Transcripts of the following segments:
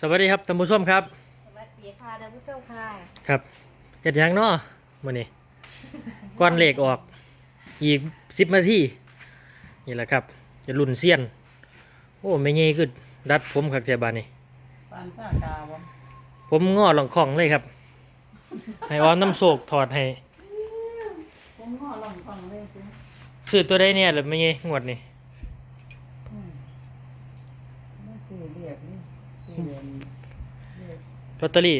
สวัสดีครับท่านผู้ชมครับ สวัสดีค่ะท่านผู้ชมค่ะ ครับเฮ็ดหยังเนาะมื้อนี้ก่อนเลขออกอีก10นาทีนี่แหละครับ จะรุ่นเซียน โอ้ไม่งี้คือดัดผมคักแท้บาดนี้ปานซากาวะผมง้อหลองของเลยครับ ให้ออมน้ำโศกถอดให้ผมงอลองฟังเลยสิซื้อตัวได้เนี่ยหรือไม่งี้งวดนี้ อืมไม่สี่เรียกนี่สี่เรียนเรียก ลอตเตอรี่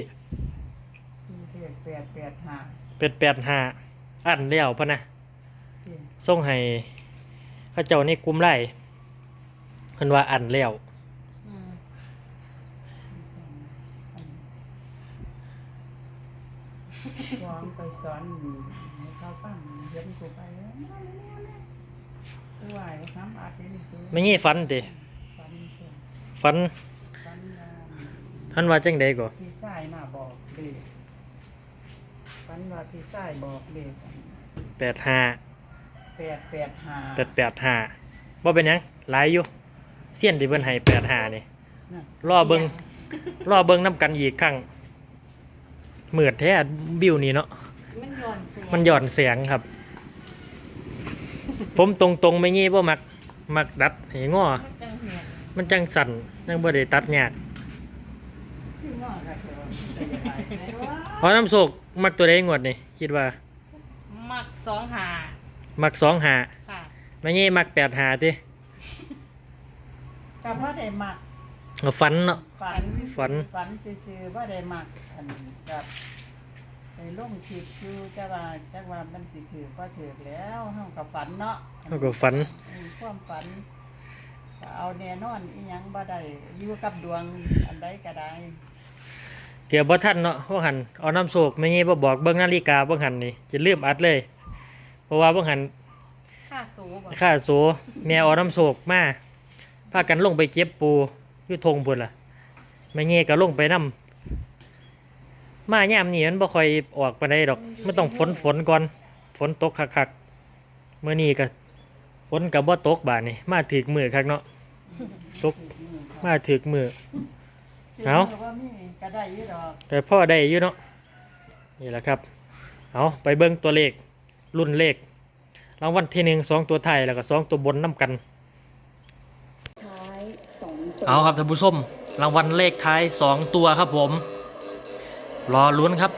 สี่เรียกแปดแปดห้าเป็ดแปดห้าอันแล้วพะนะสี่ส่งให้เข้าเจ้าในกลุ่มไล่เพิ่นว่าอันแล้วอืมวางไปสอนให้เขาฟังเห็นกูไปแล้วกูไหวน้ำอัดนี่คือไม่งี้ฝันติฟันเถอะฝันฟันยาม ท่านว่าจังใดก่อพี่ชายมาบอกเด็กฟันว่าพี่ชายบอกเด็กแปดห้าแปดแปดห้าแปดแปดห้าบ่เป็นหยังหลายอยู่เสี้ยนที่เพิ่นให้แปดห้านี่น่ะรอเบิงรอเบิงน้ำกันอีกครั้งเหมือดแท้บิวนี่เนาะ มันหย่อนเสียงมันหย่อนเสียงครับ ผมตรงตรงๆไม่งี้บ่มัก มักดัดให้ง้อ มันจังเหียนมันจังสั่นจังบ่ได้ตัดยาก พี่น้องก็เถอะแต่อย่าไปไหนวะเพราะน้ำโศกมักตัวใดงวดนี่คิดว่า มักสองหามักสองหาค่ะไม่งี้มักแปดหาติกับว่าได้มักเอาฝันเนาะ ฝันฝัน ฝันซื่อๆว่าได้มักอันกับไปลงคลิปอยู่แต่ว่าจักว่ามันสิถือว่าถือแล้วเฮากับฝันเนาะเฮาก็ฝันอืมความฝันก็เอาแน่นอนอีหยังบ่ได้อยู่กับดวงอันใดก็ได้ เกี่ยวบ่ทันเนาะว่าหันเอาน้ำโศกไม่งี้บ่บอกเบิ่งนาฬิกาเบิ่งหันนี่จะลืมอัดเลย เพราะว่าเบิ่งหันค่าสูบ่ข้าโสแมวเอาน้ำโศกมาพากันลงไปเก็บปูอยู่ทงพุ่นล่ะไม่เงี้ก็ลงไปนํมายามนี่มันบ่ค่อยออกปานใดดอกมันต้องฝนฝนก่อนฝนตกคักๆมื้อนี้ก็ฝนก็บ่ตกบาดนี่มาถึกมือคักเนาะตกมาถึกมือ เอาถืว่ามีก็ได้อยู่ดอกแต่พ่อได้อยู่เนาะนี่แหละครับเอาไปเบิ่งตัวเลขรุ่นเลขรางวัลที่หนึ่งสองตัวไทายแล้วก็สองตัวบนน้ำกันท้ายสองตัวเอาครับท่านผู้ชมรางวัลเลขท้ายสองตัวครับผม รอลุ้นครับ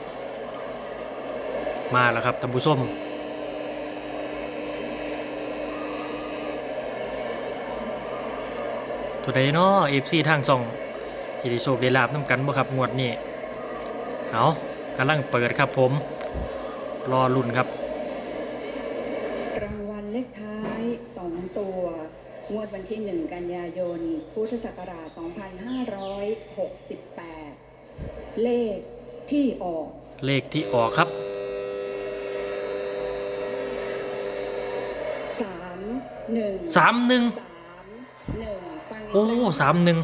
มาแล้วครับท่านผู้ชมตัวใดเนาะเอฟซีทางส่อง ที่ได้โชคได้ลาบน้ำกันบ่ครับงวดนี้เอากำลังเปิดครับผมรอลุ้นครับ รางวัลเลขท้ายสองตัว งวดวันที่หนึ่งกันยายน พุทธศักราช 2568 เลขที่ออก เลขที่ออกครับสามหนึ่งสามหนึ่งสามหนึ่งฟังโอ้สามหนึ่ง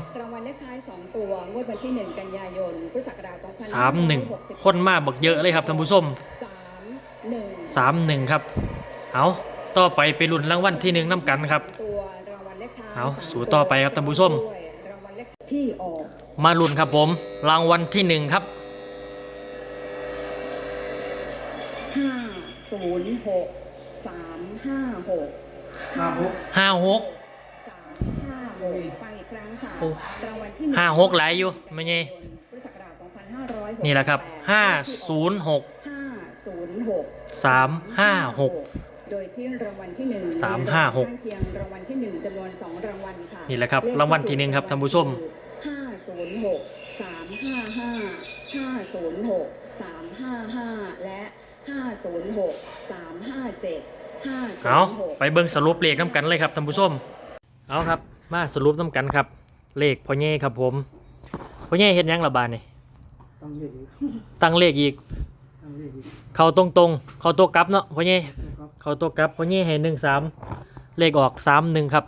ตัวงวดวันที่หนึ่งกันยายนพุทธศักราชสามหนึ่ง2568คนมาบักเยอะเลยครับท่านผู้ชมสามหนึ่งสามหนึ่งครับ เอาต่อไปไปลุ้นรางวัลที่หนึ่งน้ำกันครับตัวรางวัลเลขท้ายเอาสมสู่ต่อไปครับท่านผู้ชมด้วยรางวัลเลขที่ออกมาลุ้นครับผม รางวัลที่หนึ่งครับห้าศูนย์หกสามห้าหกห้าหก ฟังอีกครั้งค่ะโอ้รางวัลที่นึ่งห้าหกหลายอยู่ไม่ไงพุทธศักราช2568นี่แหละครับห้าศูนย์หกห้าศูนย์หกสามห้าหกโดยที่รางวัลที่หนึ่งสามห้าหกมีรางวัลข้างเคียงรางวัลที่หนึ่งจำนวนสองรางวัลค่ะนี่แหละครับเลขรางวัลที่หนึ่งครับท่านผู้ชมห้าศูนย์หกสามห้าห้าห้าศูนย์หกสามห้าห้าและห้าศูนย์หกสามห้าเจ็ดห้าศูเอานย์หกไปเบิ่งสรุปเลขน้ำกันเลยครับท่านผู้ชมเอาครับ มาสรุปน้ำกันครับ เลขพ่อเย่ครับผมพ่อเย่เฮ็ดหยังละบาดนี่ต้องเรียกอีกตั้งเลขอีกต้องเรียกอีกเข้าตรงๆเข้าตัวกลับเนาะพ่อเย่ครับเข้าตัวกลับพ่อเย่ให้หนึ่งสามเลขออกสามหนึ่งครับ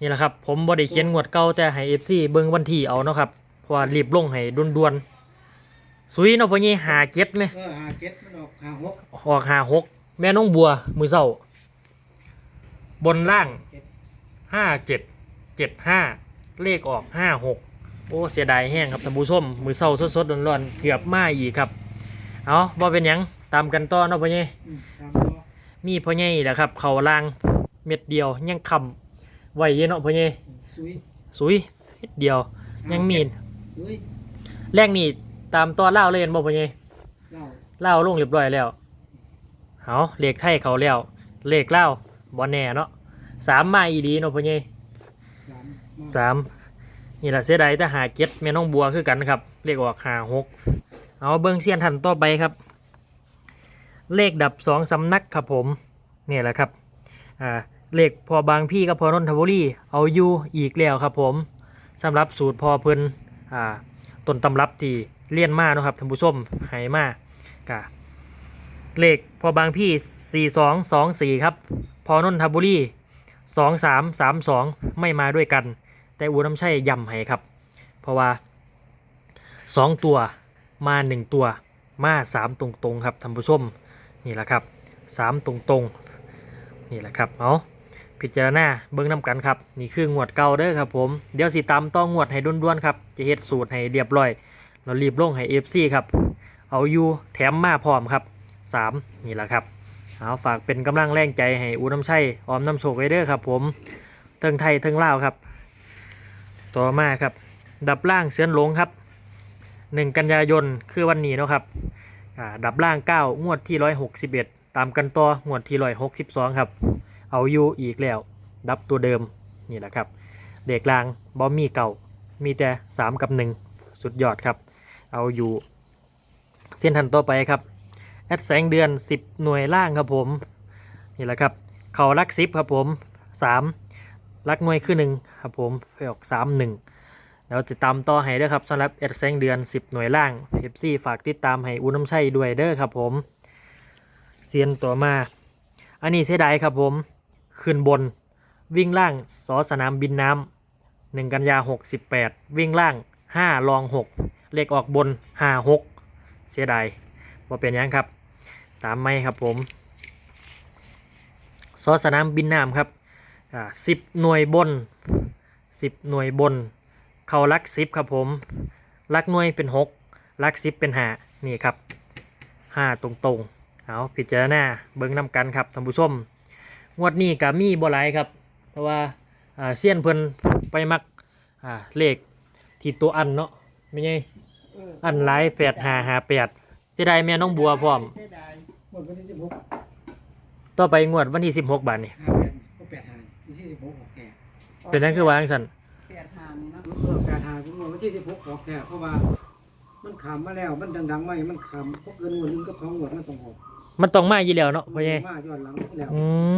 นี่แหละครับ ผมบ่ได้เขียนงวดเก่าแต่ให้เอฟซีเบิ่งวันที่เอาเนาะครับเพราะว่ารีบลงให้ด่วนๆสุยเนาะพ่อเย่หาเจ็ดไหม เออหาเก็ดมันออกหาหกออกหาหกแม่น้องบัวมือเศร้า บนล่างเจ็ดห้าเจ็ด เจ็ดห้าเลขออกห้าหกโอ้เสียดายแห้งครับท่านผู้ชมมือเศร้าสดๆร้อนๆเกือบมาอีกครับเอาบ่เป็นหยังตามกันต่อเนาะพ่อใหญ่อืมตามต่อมีพ่อใหญ่แหละครับ เขาล่างเม็ดเดียวยังคำไว้เยอะเนาะพ่อใหญ่ซุยสุยเม็ดเดียวยังมีซุยแรกนี่ตามต่อเล่าวเลยเห็นบ่พ่อใหญ่เล่าเล่าวลงเรียบร้อยแล้วเอาเลขไทยเขาแล้วเลขเล่าวบ่แน่เนาะสามมาอีดีเนาะพ่อใหญ่ สามนี่แหละเสียดายแต่หาเจ็ดแม่น้องบัวคือกันครับ เลขออกหาหกเอาเบิ้งเสียนทันต่อไปครับ เลขดับสองสำนักครับผมนี่แหละครับอ่าเลขพอบางพี่กับพอนนทบุรีเอาอยู่อีกแล้วครับผมสำหรับสูตรพอเพิ่นอ่าต้นตำรับที่เลี่ยนมาเนาะครับท่านผู้ชมหายมากกะเลขพอบางพี่สี่สองสองสี่ครับ พอนนทบุรีสองสามสามสองไม่มาด้วยกัน แต่อูน้ำใช่ย่ำให้ครับ เพราะว่าสองตัวมาหนึ่งตัวมาสามตรงๆครับท่านผู้ชมนี่แหละครับสามตรงๆนี่แหละครับเอาพิจารณาเบิ้งน้ำกันครับ นี่คืองวดเก่าเด้อครับผม เดี๋ยวสิตามต้องงวดให้ด้วนๆครับ จะเฮ็ดสูตรให้เรียบร้อย เรารีบลงให้ FC ครับ เอาอยู่แถมมาพร้อมครับสามนี่แหละครับ เอาฝากเป็นกำลังแรงใจให้อูน้ำใช่ออมน้ำโชคไว้เด้อครับผมเทิงไทยเทิงลาวครับ ต่อมาครับ ดับล่างเสือนหลงครับ 1 กันยายนคือวันนี้เนาะครับดับล่าง 9 งวดที่ 161 ตามกันต่องวดที่ 162 ครับ เอาอยู่อีกแล้ว ดับตัวเดิมนี่แหละครับ เด็กลางบอมมี่เก่ามีแต่ 3 กับ 1 สุดยอดครับ เอาอยู่ เส้นทันต่อไปครับ แอดแสงเดือน 10 หน่วยล่างครับผม นี่แหละครับ เขารักซิปครับผม 3 ลักหน่วยคือหนึ่งครับผมไปออกสามหนึ่งแล้วติดตามต่อให้เด้อครับสำหรับเอ็ดแซงเดือน 10 หน่วยล่างเอฟซีฝากติดตามให้อูน้ำชัยด้วยเด้อครับผมเซียนตัวมา อันนี้เสียดายครับผมขึ้นบนวิ่งล่างสอสนามบินน้ำหนึ่งกันยา 68 วิ่งล่าง 5 ลอง 6 เลขออกบน 5 6 เสียดายว่เป็นยังครับ ตามไม่ครับผม สอสนามบินน้ำครับ อ่าสิบหน่วยบนสิบหน่วยบน เขาลักสิบครับผมลักหน่วยเป็นหกลักสิบเป็นหานี่ครับห้าตรงๆเอาพิจารณาเบิ้งนำกันครับท่านผู้ชมงวดนี้กับมีบ่หลายครับ เพราะว่าอ่าเซียนเพิ่นไปมักอ่าเลขที่ตัวอันเนาะไม่ไงเอออันหลายแปดหาหาแปดจะได้แม่น้องบัวพร้อมเสียดายหมดวันที่สิบหกต่อไปงวดวันที่สิบหกบาทนี่ วันที่สิบหกโอเคเป็นนั่นคือวาจังสันแปดหานี่เนาะเออแปดหาผมว่าวันที่สิบหกออกแค่เพราะว่า มันขำมาแล้ว มันดังๆมาอย่างมันขำพวกเกินงวดหนึงกับของงวดมันต้องออกมันต้องมาอยู่แล้วเนาะพ่อใหญ่มาย้อนหลังแล้ว อืม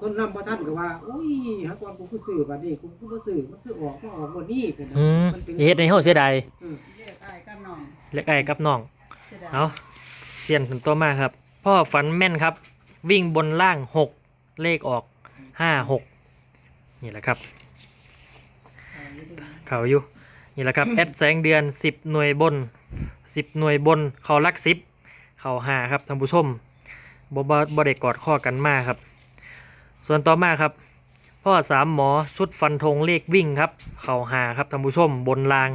คนนำพระท่านก็ว่า อุ้ยหากว่ากูคือสื่อบัดนี้กูคือบ่สื่อมันคือออกมาออกบนนี้เป็นนะอืมมันเป็นเฮ็ดให้เฮาเสียดายเออเรียกไอ้กับน้องเล็กไอ้กับน้อง เสียดายเอาเสียนถึงตัวมาครับ พ่อฝันแม่นครับ วิ่งบนล่างหกเลขออก ห้าหกนี่แหละครับเขาอยู่นี่แหละครับแอดแสงเดือนสิบหน่วยบนสิบหน่วยบนเขาลักสิบเขาหาครับท่านผู้ชมบบบบ่ได้กอดข้อกันมาครับ ส่วนต่อมาครับ พ่อสามหมอชุดฟันธงเลขวิ่งครับ เขาหาครับท่านผู้ชมบนราง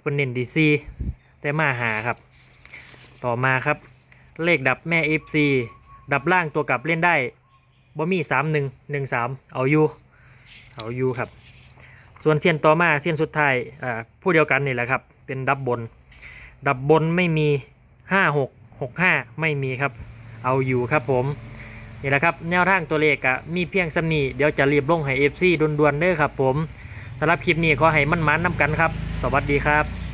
เป็นเน้นดีซีแต่มาหาครับ ต่อมาครับ เลขดับแม่ FC ดับล่างตัวกลับเล่นได้ บ่มีสามหนึ่งหนึ่งสามเอาอยู่เอาอยู่ครับ ส่วนเซียนต่อมาเซียนสุดท้ายอ่าผู้เดียวกันนี่แหละครับ เป็นดับบน ดับบนไม่มีห้าหกหกห้าไม่มีครับ เอาอยู่ครับผม นี่แหละครับ แนวทางตัวเลขอะมีเพียงสำนีเดี๋ยวจะรีบลงให้ FC ด่วนๆเด้อครับผมสำหรับคลิปนี้ขอให้มันมันๆนำกันครับ สวัสดีครับ